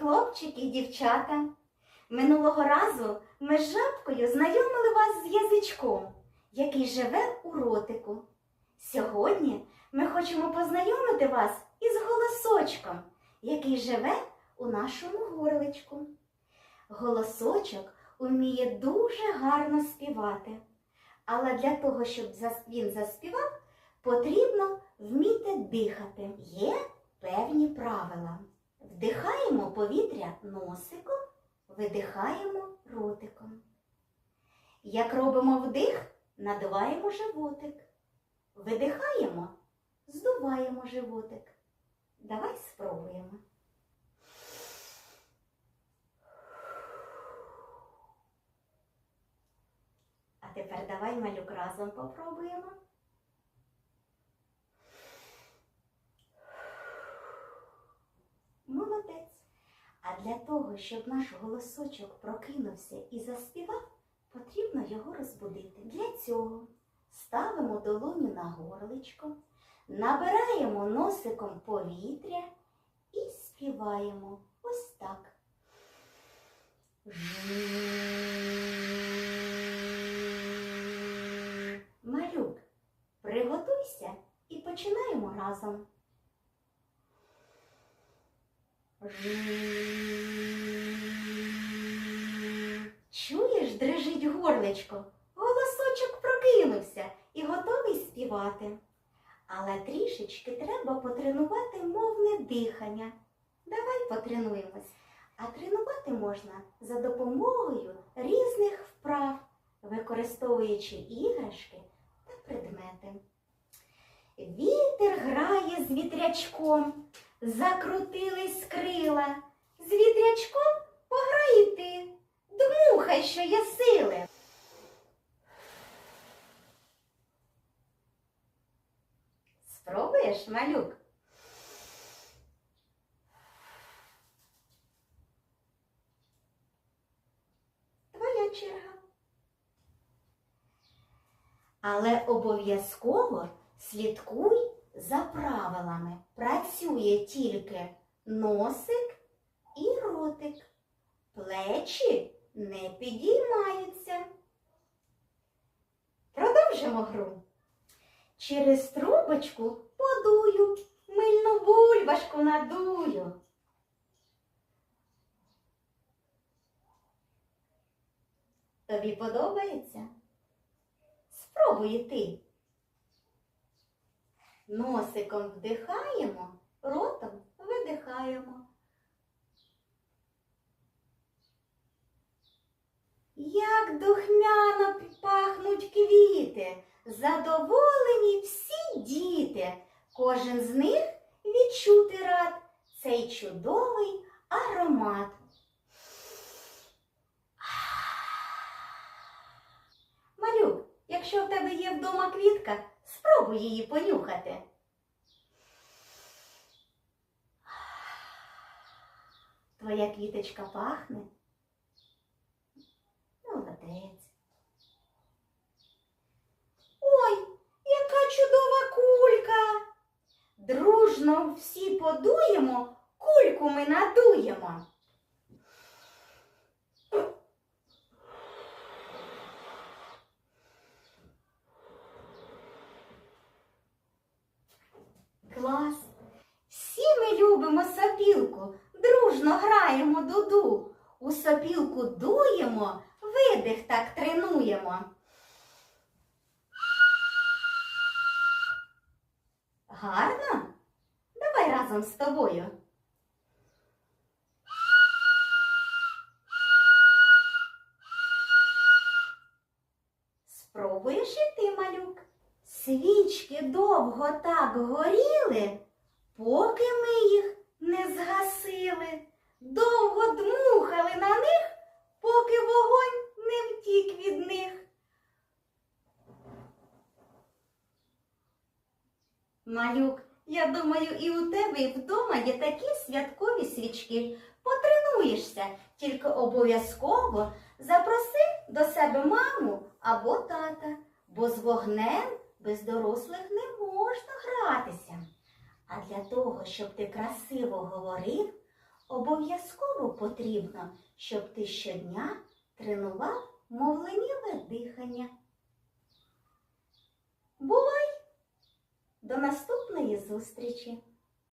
хлопчики і дівчата. Минулого разу ми з жабкою знайомили вас з язичком, який живе у ротику. Сьогодні ми хочемо познайомити вас із голосочком, який живе у нашому горличку. Голосочок уміє дуже гарно співати, але для того, щоб він заспівав, потрібно вміти дихати. Є певні правила. Вдихаємо повітря носиком, видихаємо ротиком. Як робимо вдих, надуваємо животик. Видихаємо, здуваємо животик. Давай спробуємо. А тепер давай малюк разом попробуємо. Молодець. А для того, щоб наш голосочок прокинувся і заспівав, потрібно його розбудити. Для цього ставимо долоню на горличко, набираємо носиком повітря і співаємо ось так. Малюк, приготуйся і починаємо разом. Чуєш, дрижить горличко, голосочок прокинувся і готовий співати. Але трішечки треба потренувати мовне дихання. Давай потренуємось. А тренувати можна за допомогою різних вправ, використовуючи іграшки та предмети. Вітер грає з вітрячком, закрутились крила. З вітрячком пограй ти, дмухай, що є сили. Спробуєш, малюк? Твоя черга. Але обов'язково слідкуй за правилами. Працює тільки носик і ротик. Плечі не підіймаються. Продовжимо гру. Через трубочку подую, мильну бульбашку надую. Тобі подобається? Спробуй ти. Носиком вдихаємо, ротом видихаємо. Як духмяно пахнуть квіти, задоволені всі діти. Кожен з них відчути рад цей чудовий аромат. Малюк, якщо в тебе є вдома квітка, спробуй її понюхати. Твоя квіточка пахне? Молодець. Ой, яка чудова кулька. Дружно всі подуємо, кульку ми надуємо. Клас. Всі ми любимо сопілку, дружно граємо дуду. У сопілку дуємо, видих так тренуємо. Гарно? Давай разом з тобою. Спробуєш і ти, малюк. Свічки довго так горіли, поки ми їх не згасили. Довго дмухали на них, поки вогонь не втік від них. Малюк, я думаю, і у тебе і вдома є такі святкові свічки. Потренуєшся, тільки обов'язково запроси до себе маму або тата, бо з вогнем без дорослих не можна гратися. А для того, щоб ти красиво говорив, Обов'язково потрібно, щоб ти щодня тренував мовленнєве дихання. Бувай! До наступної зустрічі!